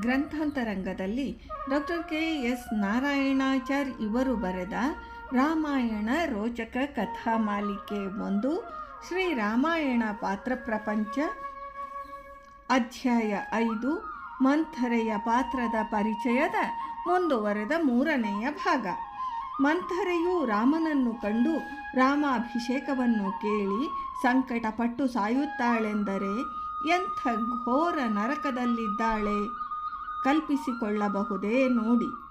ಗ್ರಂಥಾಂತರಂಗದಲ್ಲಿ doctor K S Narayanachar ಇವರು ಬರೆದ ರಾಮಾಯಣ ರೋಚಕ ಕಥಾ ಮಾಲಿಕೆ ಒಂದು, ಶ್ರೀ ರಾಮಾಯಣ ಪಾತ್ರ ಪ್ರಪಂಚ, ಅಧ್ಯಾಯ ಐದು, ಮಂಥರೆಯ ಪಾತ್ರದ ಪರಿಚಯದ ಮುಂದುವರೆದ ಮೂರನೆಯ ಭಾಗ. ಮಂಥರೆಯು ರಾಮನನ್ನು ಕಂಡು ರಾಮಾಭಿಷೇಕವನ್ನು ಕೇಳಿ ಸಂಕಟಪಟ್ಟು ಸಾಯುತ್ತಾಳೆಂದರೆ ಎಂಥ ಘೋರ ನರಕದಲ್ಲಿದ್ದಾಳೆ? ಕಲ್ಪಿಸಿಕೊಳ್ಳಬಹುದೇ ನೋಡಿ.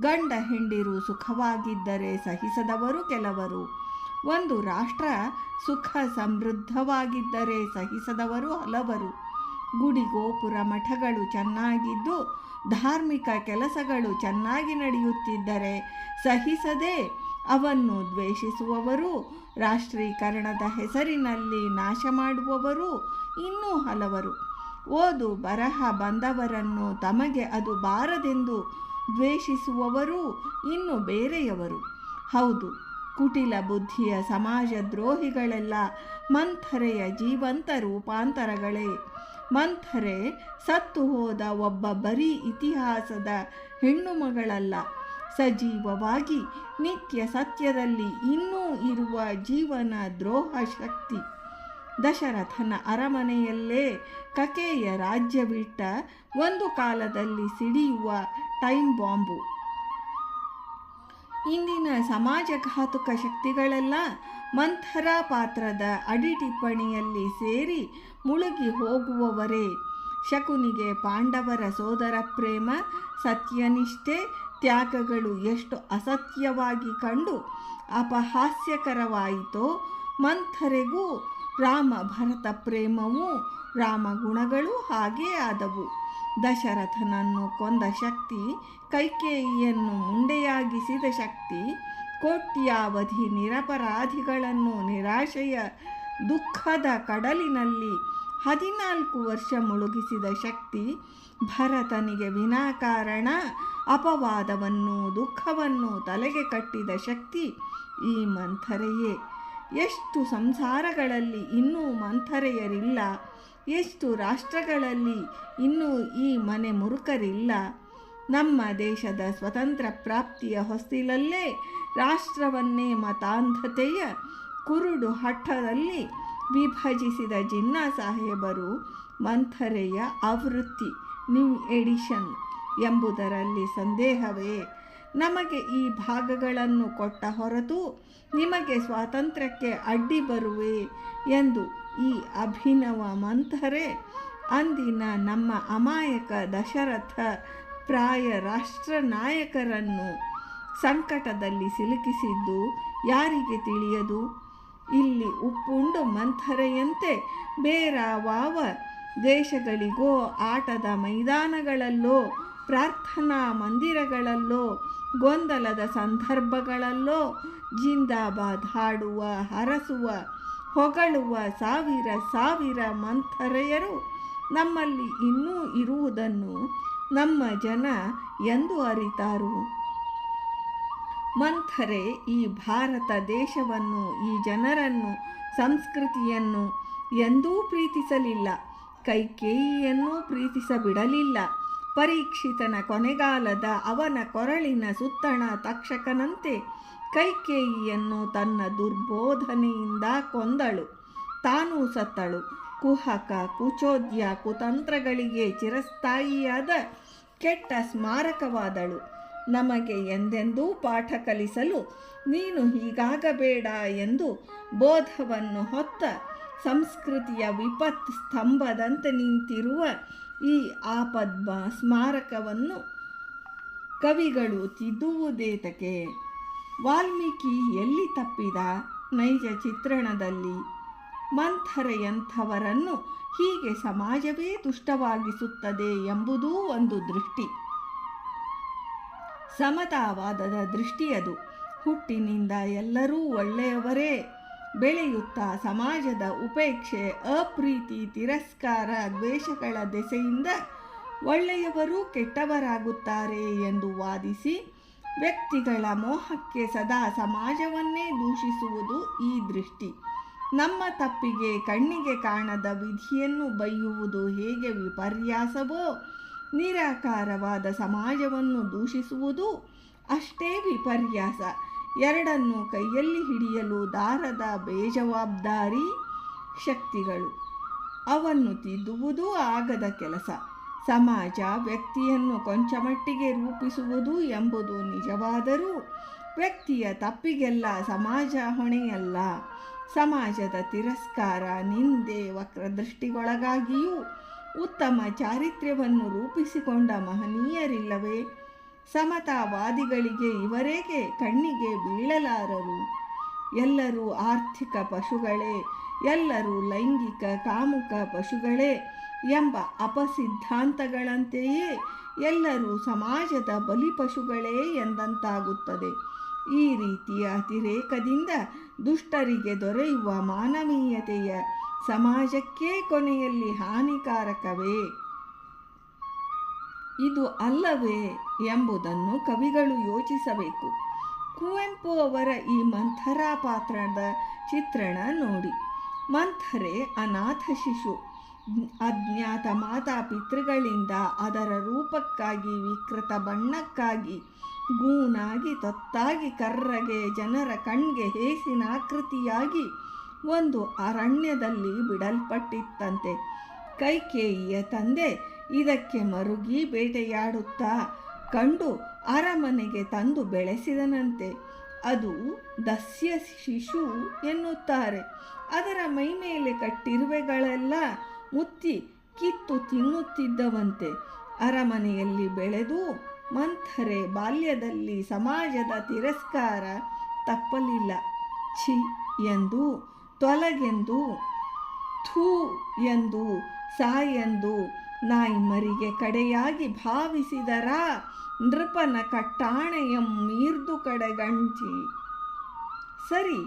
ಗಂಡ ಹೆಂಡಿರು ಸುಖವಾಗಿದ್ದರೆ ಸಹಿಸದವರು ಕೆಲವರು. ಒಂದು ರಾಷ್ಟ್ರ ಸುಖ ಸಮೃದ್ಧವಾಗಿದ್ದರೆ ಸಹಿಸದವರು ಹಲವರು. ಗುಡಿ ಗೋಪುರ ಮಠಗಳು ಚೆನ್ನಾಗಿದ್ದು, ಧಾರ್ಮಿಕ ಕೆಲಸಗಳು ಚೆನ್ನಾಗಿ ನಡೆಯುತ್ತಿದ್ದರೆ ಸಹಿಸದೆ ಅವನ್ನು ದ್ವೇಷಿಸುವವರು, ರಾಷ್ಟ್ರೀಕರಣದ ಹೆಸರಿನಲ್ಲಿ ನಾಶ ಮಾಡುವವರು ಇನ್ನೂ ಹಲವರು. ಓದು ಬರಹ ಬಂದವರನ್ನು ತಮಗೆ ಅದು ಬಾರದೆಂದು ದ್ವೇಷಿಸುವವರು ಇನ್ನು ಬೇರೆಯವರು. ಹೌದು, ಕುಟಿಲ ಬುದ್ಧಿಯ ಸಮಾಜ ದ್ರೋಹಿಗಳೆಲ್ಲ ಮಂಥರೆಯ ಜೀವಂತ ರೂಪಾಂತರಗಳೇ. ಮಂಥರೆ ಸತ್ತು ಹೋದ ಒಬ್ಬ ಬರೀ ಇತಿಹಾಸದ ಹೆಣ್ಣು ಮಗಳಲ್ಲ ಸಜೀವವಾಗಿ ನಿತ್ಯ ಸತ್ಯದಲ್ಲಿ ಇನ್ನೂ ಇರುವ ಜೀವನ ದ್ರೋಹ ಶಕ್ತಿ. ದಶರಥನ ಅರಮನೆಯಲ್ಲೇ ಕಕೆಯ ರಾಜ್ಯವಿಟ್ಟ ಒಂದು ಕಾಲದಲ್ಲಿ ಸಿಡಿಯುವ ಟೈಮ್ ಬಾಂಬು. ಇಂದಿನ ಸಮಾಜಘಾತುಕ ಶಕ್ತಿಗಳೆಲ್ಲ ಮಂಥರ ಪಾತ್ರದ ಅಡಿಟಿಪ್ಪಣಿಯಲ್ಲಿ ಸೇರಿ ಮುಳುಗಿ ಹೋಗುವವರೇ. ಶಕುನಿಗೆ ಪಾಂಡವರ ಸೋದರ ಪ್ರೇಮ, ಸತ್ಯನಿಷ್ಠೆ, ತ್ಯಾಗಗಳು ಎಷ್ಟು ಅಸತ್ಯವಾಗಿ ಕಂಡು ಅಪಹಾಸ್ಯಕರವಾಯಿತೋ ಮಂಥರೆಗೂ ರಾಮ ಭರತ ಪ್ರೇಮವೂ ರಾಮಗುಣಗಳು ಹಾಗೇ ಆದವು. ದಶರಥನನ್ನು ಕೊಂದ ಶಕ್ತಿ, ಕೈಕೇಯಿಯನ್ನು ಮುಂಡೆಯಾಗಿಸಿದ ಶಕ್ತಿ, ಕೋಟ್ಯಾವಧಿ ನಿರಪರಾಧಿಗಳನ್ನು ನಿರಾಶೆಯ ದುಃಖದ ಕಡಲಿನಲ್ಲಿ ಹದಿನಾಲ್ಕು ವರ್ಷ ಮುಳುಗಿಸಿದ ಶಕ್ತಿ, ಭರತನಿಗೆ ವಿನಾಕಾರಣ ಅಪವಾದವನ್ನು ದುಃಖವನ್ನು ತಲೆಗೆ ಕಟ್ಟಿದ ಶಕ್ತಿ ಈ ಮಂಥರೆಯೇ. ಎಷ್ಟು ಸಂಸಾರಗಳಲ್ಲಿ ಇನ್ನೂ ಮಂಥರೆಯರಿಲ್ಲ, ಎಷ್ಟು ರಾಷ್ಟ್ರಗಳಲ್ಲಿ ಇನ್ನೂ ಈ ಮನೆ ಮುರುಕರಿಲ್ಲ. ನಮ್ಮ ದೇಶದ ಸ್ವತಂತ್ರ ಪ್ರಾಪ್ತಿಯ ಹೊಸ್ತಿಲಲ್ಲೇ ರಾಷ್ಟ್ರವನ್ನೇ ಮತಾಂಧತೆಯ ಕುರುಡು ಹಠದಲ್ಲಿ ವಿಭಜಿಸಿದ ಜಿನ್ನಾ ಸಾಹೇಬರು ಮಂಥರೆಯ ಆವೃತ್ತಿ, ನ್ಯೂ ಎಡಿಷನ್ ಎಂಬುದರಲ್ಲಿ ಸಂದೇಹವೇ. ನಮಗೆ ಈ ಭಾಗಗಳನ್ನು ಕೊಟ್ಟ ಹೊರತು ನಿಮಗೆ ಸ್ವಾತಂತ್ರ್ಯಕ್ಕೆ ಅಡ್ಡಿ ಬರುವೆ ಎಂದು ಈ ಅಭಿನವ ಮಂಥರೆ ಅಂದಿನ ನಮ್ಮ ಅಮಾಯಕ ದಶರಥ ಪ್ರಾಯ ರಾಷ್ಟ್ರ ನಾಯಕರನ್ನು ಸಂಕಟದಲ್ಲಿ ಸಿಲುಕಿಸಿದ್ದು ಯಾರಿಗೆ ತಿಳಿಯದು? ಇಲ್ಲಿ ಉಪ್ಪುಂಡು ಮಂಥರೆಯಂತೆ ಬೇರಾವಾವ ದೇಶಗಳಿಗೋ ಆಟದ ಮೈದಾನಗಳಲ್ಲೋ ಪ್ರಾರ್ಥನಾ ಮಂದಿರಗಳಲ್ಲೋ, ಗೊಂದಲದ ಸಂದರ್ಭಗಳಲ್ಲೋ, ಜಿಂದಾಬಾದ್ ಹಾಡುವ, ಹರಸುವ, ಹೊಗಳುವ ಸಾವಿರ ಸಾವಿರ ಮಂಥರೆಯರು ನಮ್ಮಲ್ಲಿ ಇನ್ನೂ ಇರುವುದನ್ನು ನಮ್ಮ ಜನ ಎಂದು ಅರಿತಾರು. ಮಂಥರೆ ಈ ಭಾರತ ದೇಶವನ್ನು, ಈ ಜನರನ್ನು, ಸಂಸ್ಕೃತಿಯನ್ನು ಎಂದೂ ಪ್ರೀತಿಸಲಿಲ್ಲ. ಕೈಕೇಯಿಯನ್ನೂ ಪ್ರೀತಿಸಬಿಡಲಿಲ್ಲ. ಪರೀಕ್ಷಿತನ ಕೊನೆಗಾಲದ ಅವನ ಕೊರಳಿನ ಸುತ್ತಣ ತಕ್ಷಕನಂತೆ ಕೈಕೇಯಿಯನ್ನು ತನ್ನ ದುರ್ಬೋಧನೆಯಿಂದ ಕೊಂದಳು. ತಾನೂ ಸತ್ತಳು. ಕುಹಕ ಕುಚೋದ್ಯ ಕುತಂತ್ರಗಳಿಗೆ ಚಿರಸ್ಥಾಯಿಯಾದ ಕೆಟ್ಟ ಸ್ಮಾರಕವಾದಳು. ನಮಗೆ ಎಂದೆಂದೂ ಪಾಠ ಕಲಿಸಲು ನೀನು ಹೀಗಾಗಬೇಡ ಎಂದು ಬೋಧವನ್ನು ಹೊತ್ತ ಸಂಸ್ಕೃತಿಯ ವಿಪತ್ ಸ್ತಂಭದಂತೆ ನಿಂತಿರುವ ಈ ಆಪದ್ಮ ಸ್ಮಾರಕವನ್ನು ಕವಿಗಳು ತಿದ್ದುವುದೇತಕೆ. ವಾಲ್ಮೀಕಿ ಎಲ್ಲಿ ತಪ್ಪಿದ? ನೈಜ ಚಿತ್ರಣದಲ್ಲಿ. ಮಂಥರೆಯಂಥವರನ್ನು ಹೀಗೆ ಸಮಾಜವೇ ದುಷ್ಟವಾಗಿಸುತ್ತದೆ ಎಂಬುದೂ ಒಂದು ದೃಷ್ಟಿ. ಸಮತಾವಾದದ ದೃಷ್ಟಿಯದು. ಹುಟ್ಟಿನಿಂದ ಎಲ್ಲರೂ ಒಳ್ಳೆಯವರೇ. ಬೆಳೆಯುತ್ತಾ ಸಮಾಜದ ಉಪೇಕ್ಷೆ, ಅಪ್ರೀತಿ, ತಿರಸ್ಕಾರ, ದ್ವೇಷಗಳ ದೆಸೆಯಿಂದ ಒಳ್ಳೆಯವರು ಕೆಟ್ಟವರಾಗುತ್ತಾರೆ ಎಂದು ವಾದಿಸಿ ವ್ಯಕ್ತಿಗಳ ಮೋಹಕ್ಕೆ ಸದಾ ಸಮಾಜವನ್ನೇ ದೂಷಿಸುವುದು ಈ ದೃಷ್ಟಿ. ನಮ್ಮ ತಪ್ಪಿಗೆ ಕಣ್ಣಿಗೆ ಕಾಣದ ವಿಧಿಯನ್ನು ಬೈಯುವುದು ಹೇಗೆ ವಿಪರ್ಯಾಸವೋ, ನಿರಾಕಾರವಾದ ಸಮಾಜವನ್ನು ದೂಷಿಸುವುದು ಅಷ್ಟೇ ವಿಪರ್ಯಾಸ. ಎರಡನ್ನು ಕೈಯಲ್ಲಿ ಹಿಡಿಯಲು ದಾರದ ಬೇಜವಾಬ್ದಾರಿ ಶಕ್ತಿಗಳು. ಅವನ್ನು ತಿದ್ದುವುದೂ ಆಗದ ಕೆಲಸ. ಸಮಾಜ ವ್ಯಕ್ತಿಯನ್ನು ಕೊಂಚಮಟ್ಟಿಗೆ ರೂಪಿಸುವುದು ಎಂಬುದು ನಿಜವಾದರೂ ವ್ಯಕ್ತಿಯ ತಪ್ಪಿಗೆಲ್ಲ ಸಮಾಜ ಹೊಣೆಯಲ್ಲ. ಸಮಾಜದ ತಿರಸ್ಕಾರ, ನಿಂದೆ, ವಕ್ರದೃಷ್ಟಿಗೊಳಗಾಗಿಯೂ ಉತ್ತಮ ಚಾರಿತ್ರ್ಯವನ್ನು ರೂಪಿಸಿಕೊಂಡ ಮಹನೀಯರಿಲ್ಲವೇ? ಸಮತಾವಾದಿಗಳಿಗೆ ಇವರೇಗೆ ಕಣ್ಣಿಗೆ ಬೀಳಲಾರರು? ಎಲ್ಲರೂ ಆರ್ಥಿಕ ಪಶುಗಳೇ, ಎಲ್ಲರೂ ಲೈಂಗಿಕ ಕಾಮುಕ ಪಶುಗಳೇ ಎಂಬ ಅಪಸಿದ್ಧಾಂತಗಳಂತೆಯೇ ಎಲ್ಲರೂ ಸಮಾಜದ ಬಲಿಪಶುಗಳೇ ಎಂದಂತಾಗುತ್ತದೆ. ಈ ರೀತಿಯ ಅತಿರೇಕದಿಂದ ದುಷ್ಟರಿಗೆ ದೊರೆಯುವ ಮಾನವೀಯತೆಯ ಸಮಾಜಕ್ಕೇ ಕೊನೆಯಲ್ಲಿ ಹಾನಿಕಾರಕವೇ? ಇದು ಅಲ್ಲವೇ ಎಂಬುದನ್ನು ಕವಿಗಳು ಯೋಚಿಸಬೇಕು. ಕುವೆಂಪು ಅವರ ಈ ಮಂಥರ ಪಾತ್ರದ ಚಿತ್ರಣ ನೋಡಿ. ಮಂಥರೆ ಅನಾಥ ಶಿಶು. ಅಜ್ಞಾತ ಮಾತಾಪಿತೃಗಳಿಂದ ಅದರ ರೂಪಕ್ಕಾಗಿ ವಿಕೃತ ಬಣ್ಣಕ್ಕಾಗಿ ಗೂನಾಗಿ ತೊತ್ತಾಗಿ ಕರ್ರಗೆ ಜನರ ಕಣ್ಗೆ ಹೇಸಿನ ಆಕೃತಿಯಾಗಿ ಒಂದು ಅರಣ್ಯದಲ್ಲಿ ಬಿಡಲ್ಪಟ್ಟಿತ್ತಂತೆ. ಕೈಕೇಯಿಯ ತಂದೆ ಇದಕ್ಕೆ ಮರುಗಿ ಬೇಟೆಯಾಡುತ್ತಾ ಕಂಡು ಅರಮನೆಗೆ ತಂದು ಬೆಳೆಸಿದನಂತೆ. ಅದು ದಸ್ಯ ಶಿಶು ಎನ್ನುತ್ತಾರೆ. ಅದರ ಮೈಮೇಲೆ ಕಟ್ಟಿರುವೆಗಳೆಲ್ಲ ಮುತ್ತಿ ಕಿತ್ತು ತಿನ್ನುತ್ತಿದ್ದವಂತೆ. ಅರಮನೆಯಲ್ಲಿ ಬೆಳೆದು ಮಂಥರೆ ಬಾಲ್ಯದಲ್ಲಿ ಸಮಾಜದ ತಿರಸ್ಕಾರ ತಪ್ಪಲಿಲ್ಲ. ಛಿ ಎಂದು, ತೊಲಗೆಂದು, ಥೂ ಎಂದು ಸಾಯೆಂದು ನಾಯಿ ಮರಿಗೆ ಕಡೆಯಾಗಿ ಭಾವಿಸಿದರ? ನೃಪನ ಕಟ್ಟಾಣೆಯ ಮೀರ್ದು ಕಡೆಗಂಚಿ ಸರಿ,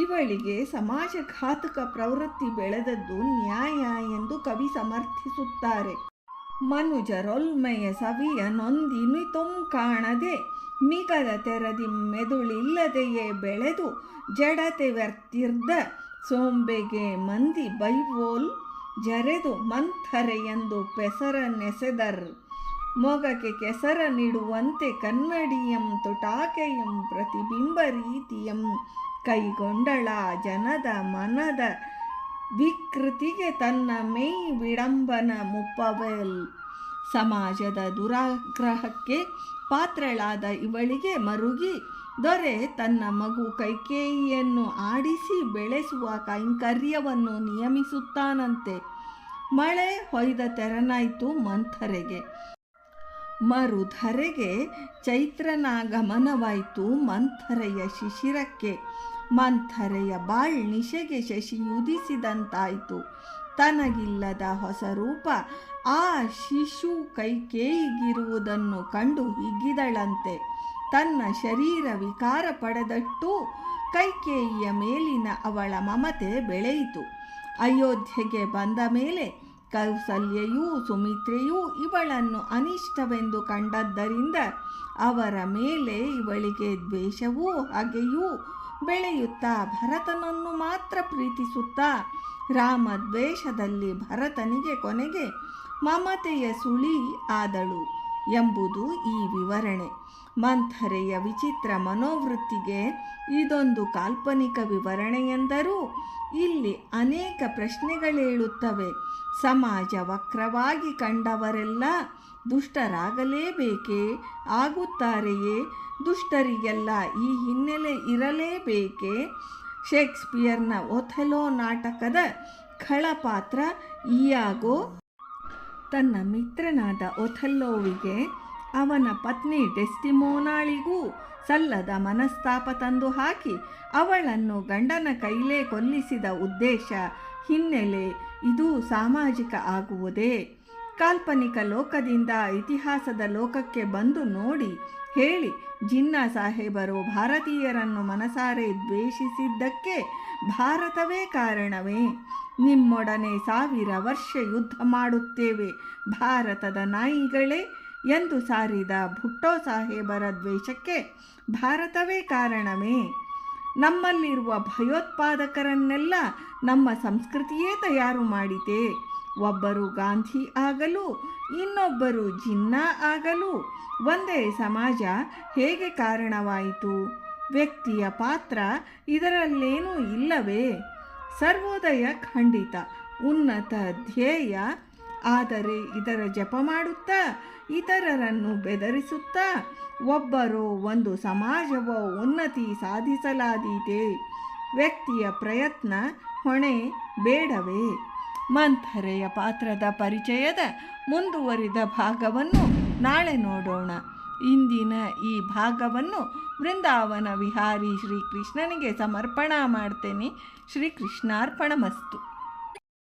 ಇವಳಿಗೆ ಸಮಾಜಘಾತಕ ಪ್ರವೃತ್ತಿ ಬೆಳೆದದ್ದು ನ್ಯಾಯ ಎಂದು ಕವಿ ಸಮರ್ಥಿಸುತ್ತಾರೆ. ಮನುಜರೊಲ್ಮೆಯ ಸವಿಯ ನೊಂದಿನಿತೊಂ ಕಾಣದೆ, ಮಿಗದ ತೆರದಿ ಮೆದುಳಿಲ್ಲದೆಯೇ ಬೆಳೆದು ಜಡತೆ ವ್ಯರ್ತಿರ್ದ ಸೋಂಬೆಗೆ ಮಂದಿ ಬೈವೋಲ್ ಜರೆದು ಮಂಥರೆ ಎಂದು ಪೆಸರ ನೆಸೆದರ್. ಮೊಗಕ್ಕೆ ಕೆಸರ ನೀಡುವಂತೆ ಕನ್ನಡಿಯಂ ತುಟಾಕೆಯಂ ಪ್ರತಿಬಿಂಬ ರೀತಿಯಂ. ಕೈಗೊಂಡಳ ಜನದ ಮನದ ವಿಕೃತಿಗೆ ತನ್ನ ಮೈ ವಿಡಂಬನ ಮುಪ್ಪವೆಲ್. ಸಮಾಜದ ದುರಾಗ್ರಹಕ್ಕೆ ಪಾತ್ರಳಾದ ಇವಳಿಗೆ ಮರುಗಿ ದೊರೆ ತನ್ನ ಮಗು ಕೈಕೇಯಿಯನ್ನು ಆಡಿಸಿ ಬೆಳೆಸುವ ಕೈಂಕರ್ಯವನ್ನು ನಿಯಮಿಸುತ್ತಾನಂತೆ. ಮಳೆ ಹೊಯ್ದ ತೆರನಾಯಿತು ಮಂಥರೆಗೆ. ಮರುಧರೆಗೆ ಚೈತ್ರನ ಗಮನವಾಯಿತು ಮಂಥರೆಯ ಶಿಶಿರಕ್ಕೆ. ಮಂಥರೆಯ ಬಾಳ್ನಿಶೆಗೆ ಶಶಿಯುದಿಸಿದಂತಾಯಿತು ತನಗಿಲ್ಲದ ಹೊಸ ರೂಪ ಆ ಶಿಶು ಕೈಕೇಯಿಗಿರುವುದನ್ನು ಕಂಡು ಹಿಗ್ಗಿದಳಂತೆ. ತನ್ನ ಶರೀರ ವಿಕಾರ ಪಡೆದಟ್ಟು ಕೈಕೇಯಿಯ ಮೇಲಿನ ಅವಳ ಮಮತೆ ಬೆಳೆಯಿತು. ಅಯೋಧ್ಯೆಗೆ ಬಂದ ಮೇಲೆ ಕೌಸಲ್ಯೆಯೂ ಸುಮಿತ್ರೆಯೂ ಇವಳನ್ನು ಅನಿಷ್ಟವೆಂದು ಕಂಡದ್ದರಿಂದ ಅವರ ಮೇಲೆ ಇವಳಿಗೆ ದ್ವೇಷವೂ ಹಾಗೆಯೂ ಬೆಳೆಯುತ್ತಾ ಭರತನನ್ನು ಮಾತ್ರ ಪ್ರೀತಿಸುತ್ತಾ ರಾಮ ದ್ವೇಷದಲ್ಲಿ ಭರತನಿಗೆ ಕೊನೆಗೆ ಮಮತೆಯ ಸುಳಿ ಆದಳು. ಎಂಬುದು ಈ ವಿವರಣೆ. ಮಂಥರೆಯ ವಿಚಿತ್ರ ಮನೋವೃತ್ತಿಗೆ ಇದೊಂದು ಕಾಲ್ಪನಿಕ ವಿವರಣೆಯೆಂದರೂ ಇಲ್ಲಿ ಅನೇಕ ಪ್ರಶ್ನೆಗಳೇಳುತ್ತವೆ. ಸಮಾಜ ವಕ್ರವಾಗಿ ಕಂಡವರೆಲ್ಲ ದುಷ್ಟರಾಗಲೇಬೇಕೇ? ಆಗುತ್ತಾರೆಯೇ? ದುಷ್ಟರಿಗೆಲ್ಲ ಈ ಹಿನ್ನೆಲೆ ಇರಲೇಬೇಕೇ? ಶೇಕ್ಸ್ಪಿಯರ್ನ ಒಥೆಲೋ ನಾಟಕದ ಖಳಪಾತ್ರ ಇಯಾಗೋ ತನ್ನ ಮಿತ್ರನಾದ ಒಥೆಲ್ಲೋವಿಗೆ ಅವನ ಪತ್ನಿ ಡೆಸ್ಟಿಮೋನಾಳಿಗೂ ಸಲ್ಲದ ಮನಸ್ತಾಪ ತಂದು ಹಾಕಿ ಅವಳನ್ನು ಗಂಡನ ಕೈಲೇ ಕೊಲ್ಲಿಸಿದ ಉದ್ದೇಶ ಹಿನ್ನೆಲೆ ಇದು ಸಾಮಾಜಿಕ ಆಗುವುದೇ. ಕಾಲ್ಪನಿಕ ಲೋಕದಿಂದ ಇತಿಹಾಸದ ಲೋಕಕ್ಕೆ ಬಂದು ನೋಡಿ ಹೇಳಿ ಜಿನ್ನಾ ಸಾಹೇಬರು ಭಾರತೀಯರನ್ನು ಮನಸಾರೆ ದ್ವೇಷಿಸಿದ್ದಕ್ಕೆ ಭಾರತವೇ ಕಾರಣವೇ. ನಿಮ್ಮೊಡನೆ ಸಾವಿರ ವರ್ಷ ಯುದ್ಧ ಮಾಡುತ್ತೇವೆ. ಭಾರತದ ನಾಯಿಗಳೇ ಎಂದು ಸಾರಿದ ಭುಟ್ಟೋ ಸಾಹೇಬರ ದ್ವೇಷಕ್ಕೆ ಭಾರತವೇ ಕಾರಣವೇ? ನಮ್ಮಲ್ಲಿರುವ ಭಯೋತ್ಪಾದಕರನ್ನೆಲ್ಲ ನಮ್ಮ ಸಂಸ್ಕೃತಿಯೇ ತಯಾರು ಮಾಡಿದೆ. ಒಬ್ಬರು ಗಾಂಧಿ ಆಗಲು, ಇನ್ನೊಬ್ಬರು ಜಿನ್ನಾ ಆಗಲು ಒಂದೇ ಸಮಾಜ ಹೇಗೆ ಕಾರಣವಾಯಿತು? ವ್ಯಕ್ತಿಯ ಪಾತ್ರ ಇದರಲ್ಲೇನೂ ಇಲ್ಲವೇ? ಸರ್ವೋದಯ ಖಂಡಿತ, ಉನ್ನತ ಧ್ಯೇಯ. ಆದರೆ ಇದರ ಜಪ ಮಾಡುತ್ತಾ, ಇತರರನ್ನು ಬೆದರಿಸುತ್ತಾ, ಒಬ್ಬರು ಒಂದು ಸಮಾಜವ ಉನ್ನತಿ ಸಾಧಿಸಲಾದೀತೆ. ವ್ಯಕ್ತಿಯ ಪ್ರಯತ್ನ ಹೊಣೆ ಬೇಡವೇ. ಮಂಥರೆಯ ಪಾತ್ರದ ಪರಿಚಯದ ಮುಂದುವರಿದ ಭಾಗವನ್ನು ನಾಳೆ ನೋಡೋಣ. ಇಂದಿನ ಈ ಭಾಗವನ್ನು ವೃಂದಾವನ ವಿಹಾರಿ ಶ್ರೀಕೃಷ್ಣನಿಗೆ ಸಮರ್ಪಣ ಮಾಡ್ತೇನೆ. ಶ್ರೀಕೃಷ್ಣಾರ್ಪಣಮಸ್ತು.